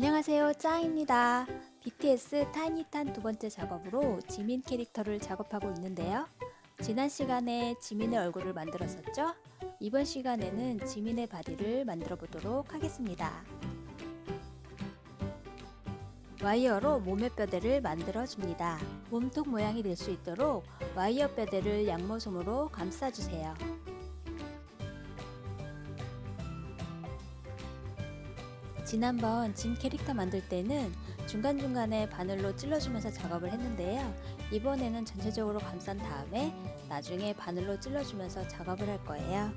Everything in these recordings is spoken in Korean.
안녕하세요. 짱입니다. BTS 타이니탄 두 번째 작업으로 지민 캐릭터를 작업하고 있는데요. 지난 시간에 지민의 얼굴을 만들었었죠? 이번 시간에는 지민의 바디를 만들어 보도록 하겠습니다. 와이어로 몸의 뼈대를 만들어 줍니다. 몸통 모양이 될 수 있도록 와이어 뼈대를 양모솜으로 감싸 주세요 지난번 진 캐릭터 만들 때는 중간중간에 바늘로 찔러주면서 작업을 했는데요. 이번에는 전체적으로 감싼 다음에 나중에 바늘로 찔러주면서 작업을 할 거예요.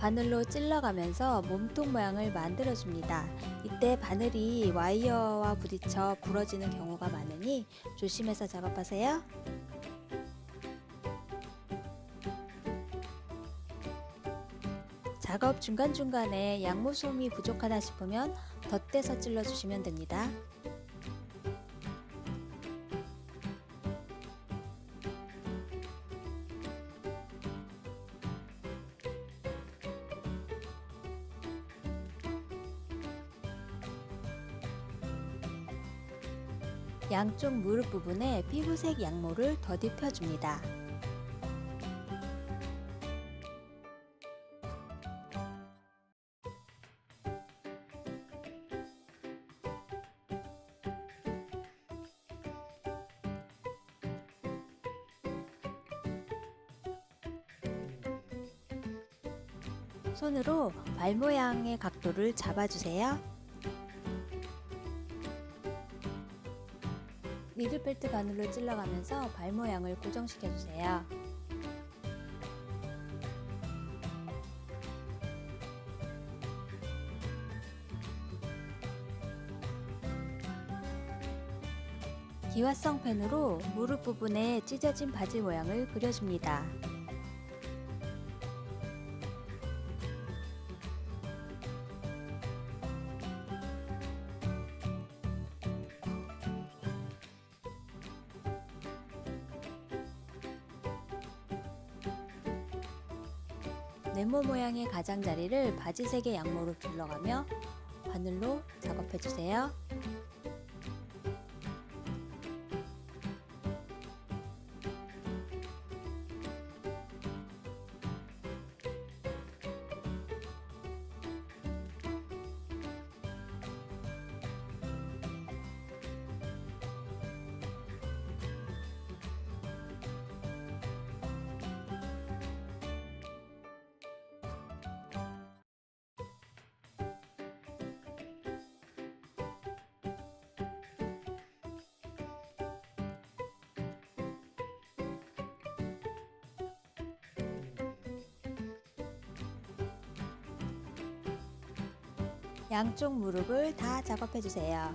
바늘로 찔러가면서 몸통 모양을 만들어줍니다. 이때 바늘이 와이어와 부딪혀 부러지는 경우가 많으니 조심해서 작업하세요. 작업 중간중간에 양모솜이 부족하다 싶으면 덧대서 찔러주시면 됩니다. 양쪽 무릎 부분에 피부색 양모를 더딥혀 줍니다. 발 모양의 각도를 잡아주세요. 니들벨트 바늘로 찔러가면서 발 모양을 고정시켜주세요. 기화성 펜으로 무릎 부분에 찢어진 바지 모양을 그려줍니다. 네모 모양의 가장자리를 바지색의 양모로 둘러가며 바늘로 작업해주세요. 양쪽 무릎을 다 작업해 주세요.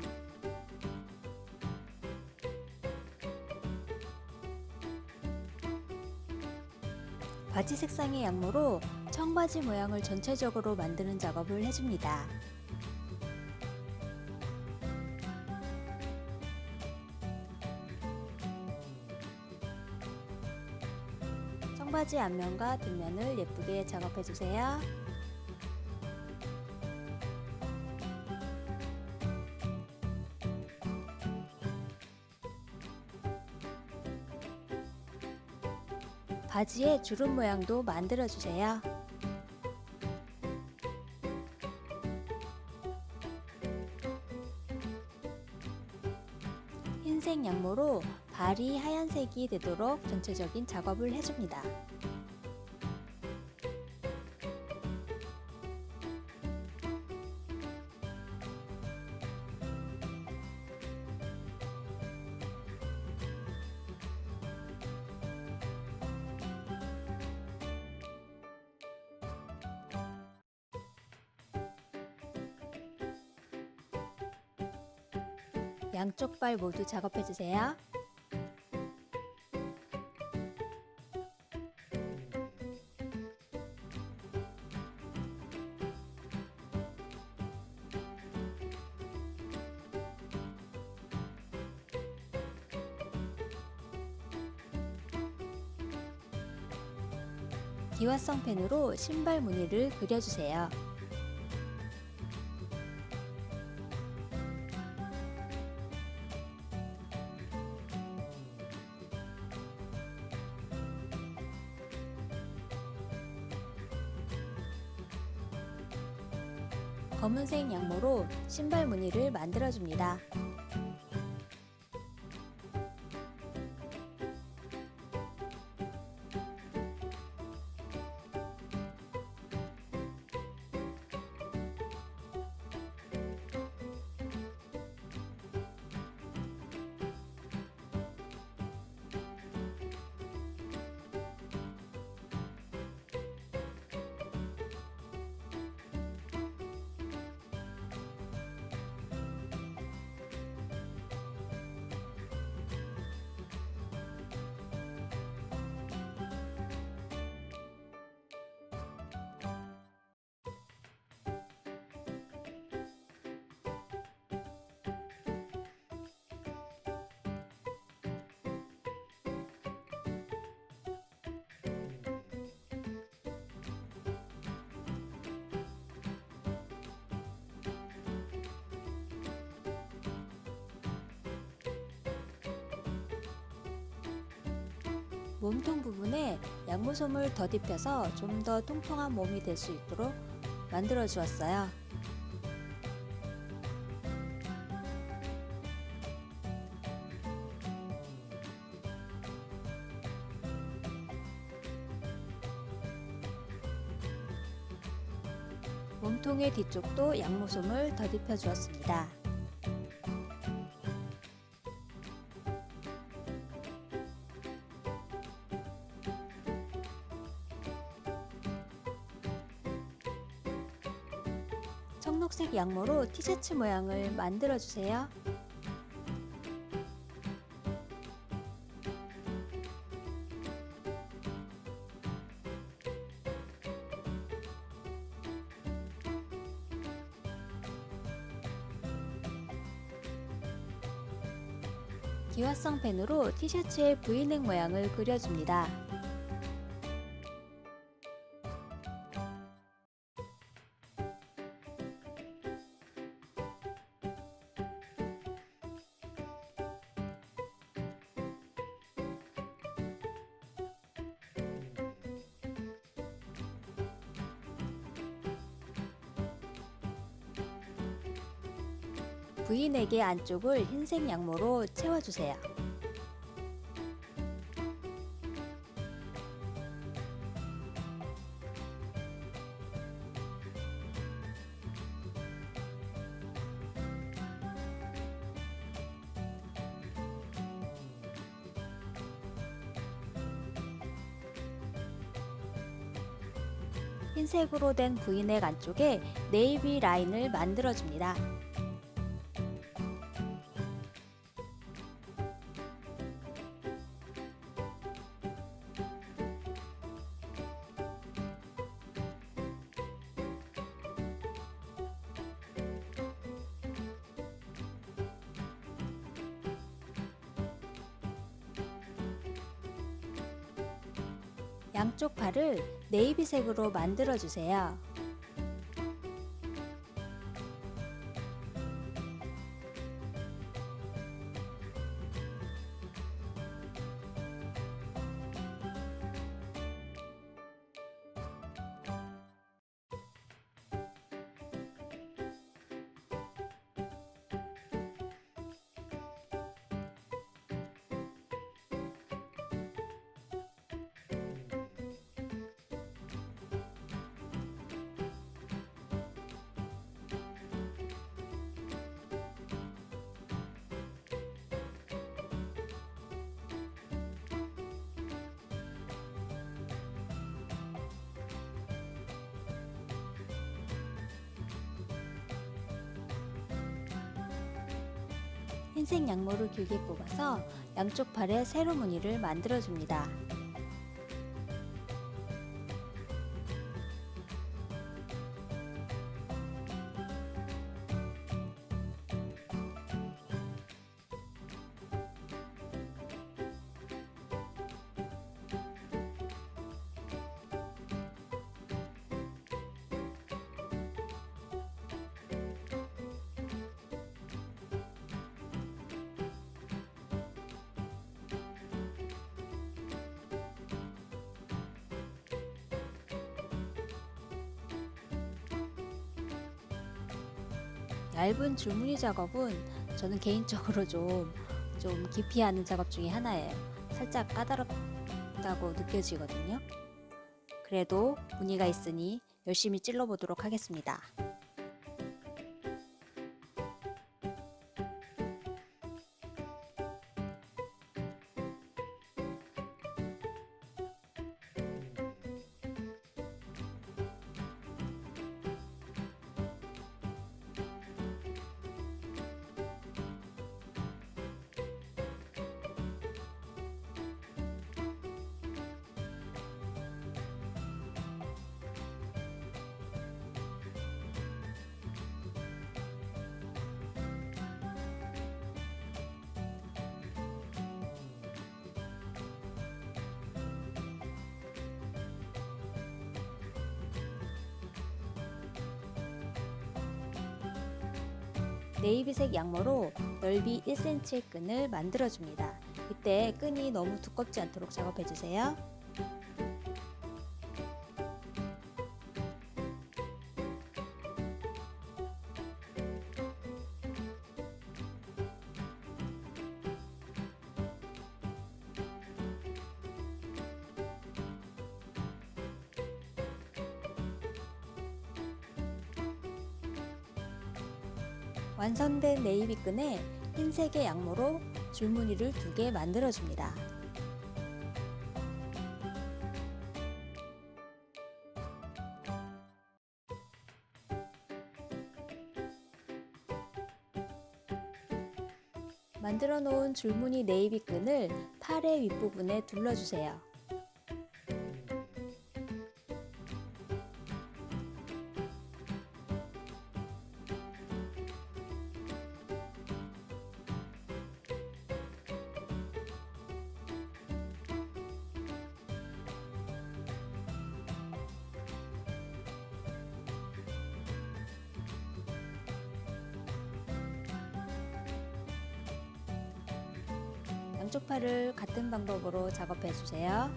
바지 색상의 양모로 청바지 모양을 전체적으로 만드는 작업을 해줍니다. 청바지 앞면과 뒷면을 예쁘게 작업해주세요. 바지에 주름 모양도 만들어 주세요. 흰색 양모로 발이 하얀색이 되도록 전체적인 작업을 해줍니다. 양쪽 발 모두 작업해 주세요. 기화성 펜으로 신발 무늬를 그려주세요. 만들어줍니다. 몸통 부분에 양모솜을 더딥혀서 좀 더 통통한 몸이 될 수 있도록 만들어 주었어요. 몸통의 뒤쪽도 양모솜을 더딥혀 주었습니다. 양모로 티셔츠 모양을 만들어 주세요. 기화성 펜으로 티셔츠의 V넥 모양을 그려줍니다. V넥의 안쪽을 흰색 양모로 채워주세요. 흰색으로 된 V넥 안쪽에 네이비 라인을 만들어줍니다. 양쪽 팔을 네이비색으로 만들어 주세요. 흰색 양모를 길게 뽑아서 양쪽 팔에 세로 무늬를 만들어 줍니다. 얇은 줄무늬 작업은 저는 개인적으로 좀, 좀 기피하는 작업 중에 하나예요. 살짝 까다롭다고 느껴지거든요. 그래도 무늬가 있으니 열심히 찔러보도록 하겠습니다. 네이비색 양모로 넓이 1cm의 끈을 만들어줍니다. 이때 끈이 너무 두껍지 않도록 작업해주세요. 완성된 네이비 끈에 흰색의 양모로 줄무늬를 두 개 만들어줍니다. 만들어 놓은 줄무늬 네이비 끈을 팔의 윗부분에 둘러주세요. 양쪽 팔을 같은 방법으로 작업해 주세요.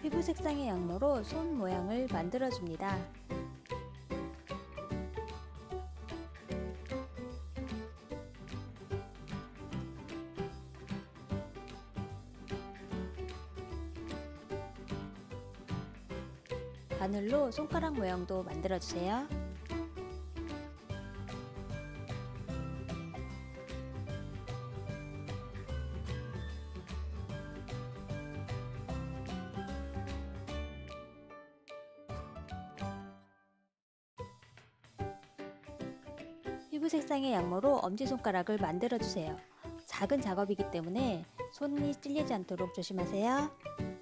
피부 색상의 양모로 손 모양을 만들어 줍니다. 바늘로 손가락 모양도 만들어 주세요. 피부 색상의 양모로 엄지손가락을 만들어 주세요. 작은 작업이기 때문에 손이 찔리지 않도록 조심하세요.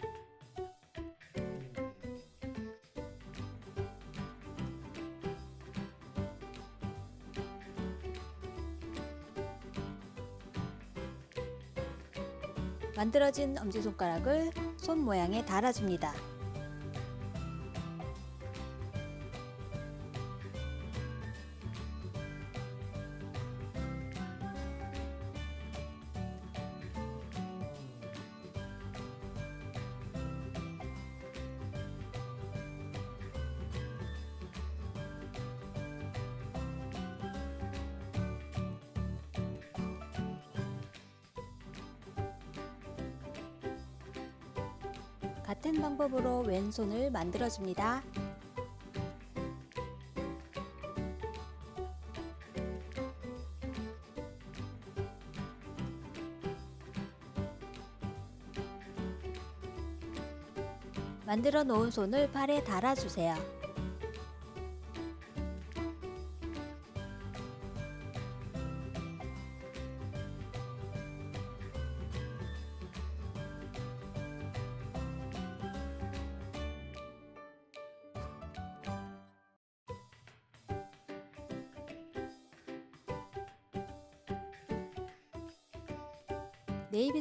만들어진 엄지손가락을 손 모양에 달아줍니다. 같은 방법으로 왼손을 만들어줍니다. 만들어 놓은 손을 팔에 달아주세요.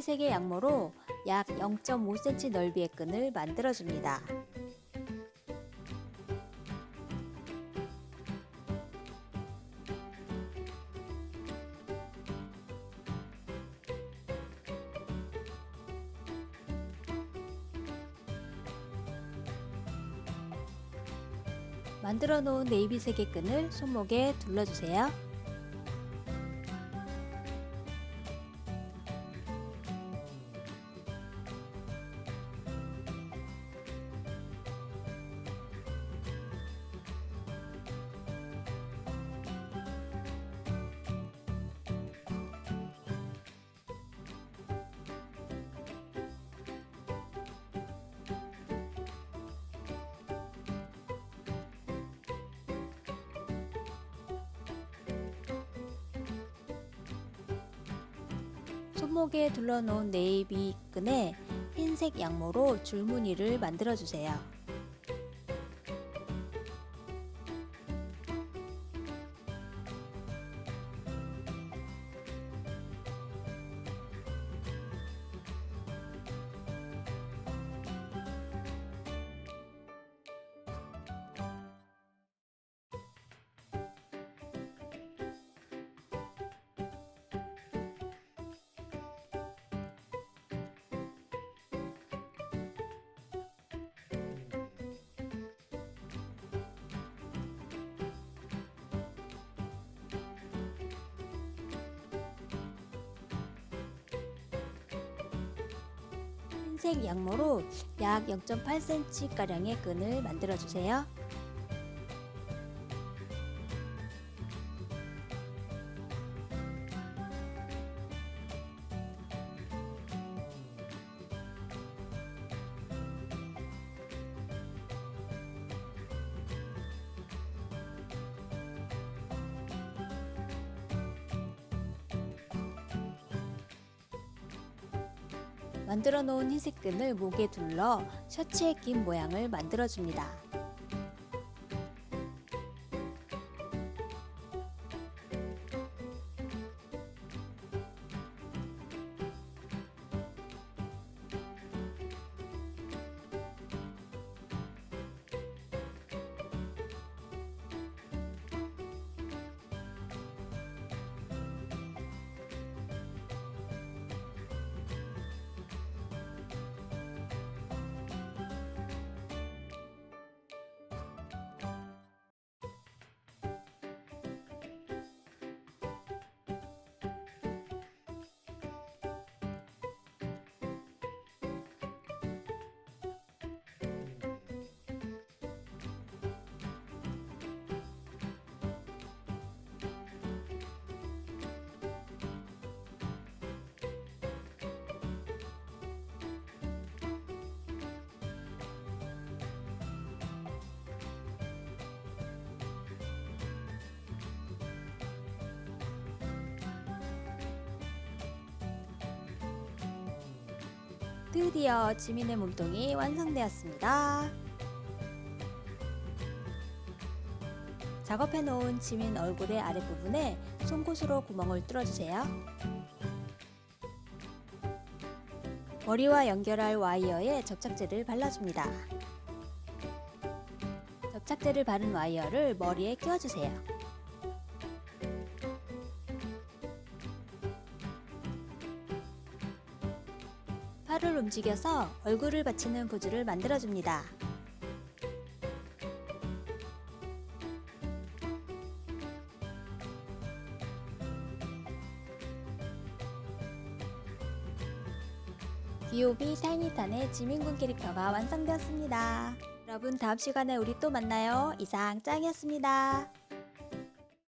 3개 양모로 약 0.5cm 넓이의 끈을 만들어줍니다. 만들어 놓은 네이비색의 끈을 손목에 둘러주세요. 손목에 둘러놓은 네이비 끈에 흰색 양모로 줄무늬를 만들어주세요. 흰색 양모로 약 0.8cm가량의 끈을 만들어주세요. 만들어 놓은 흰색 끈을 목에 둘러 셔츠에 낀 모양을 만들어 줍니다. 드디어 지민의 몸통이 완성되었습니다. 작업해 놓은 지민 얼굴의 아랫부분에 송곳으로 구멍을 뚫어주세요. 머리와 연결할 와이어에 접착제를 발라줍니다. 접착제를 바른 와이어를 머리에 끼워주세요. 팔을 움직여서 얼굴을 받치는 포즈를 만들어줍니다. 디오비 샤이니탄의 지민군 캐릭터가 완성되었습니다. 여러분 다음 시간에 우리 또 만나요. 이상 짱이었습니다.